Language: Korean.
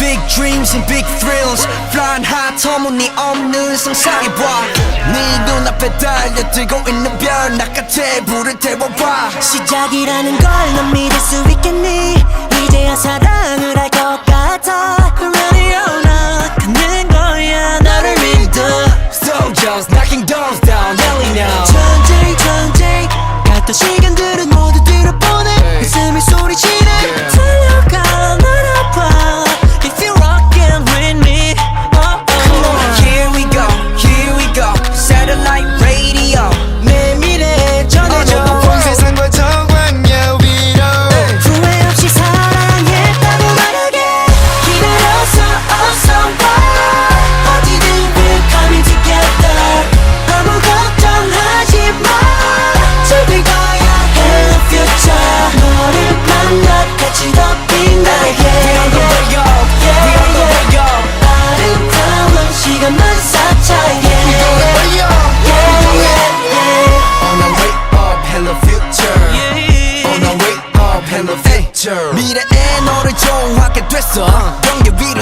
Big dreams and big thrills. Flying high 터무니없는 상상해봐 네 눈앞에 달려들고 있는 별 낚아채 불을 태워봐. 시작이라는 걸 넌 믿을 수 있겠니? 이제야 사랑을 할 것 같아. Ready or not 갖는 거야 나를 믿어. So just knocking doors down yelling now 천재 천재. 갔던 시간들은 모두 들어보내. 가슴이 소리치네 pen of future 미래에 너를 좋아하게 됐어. 어. 경계 위로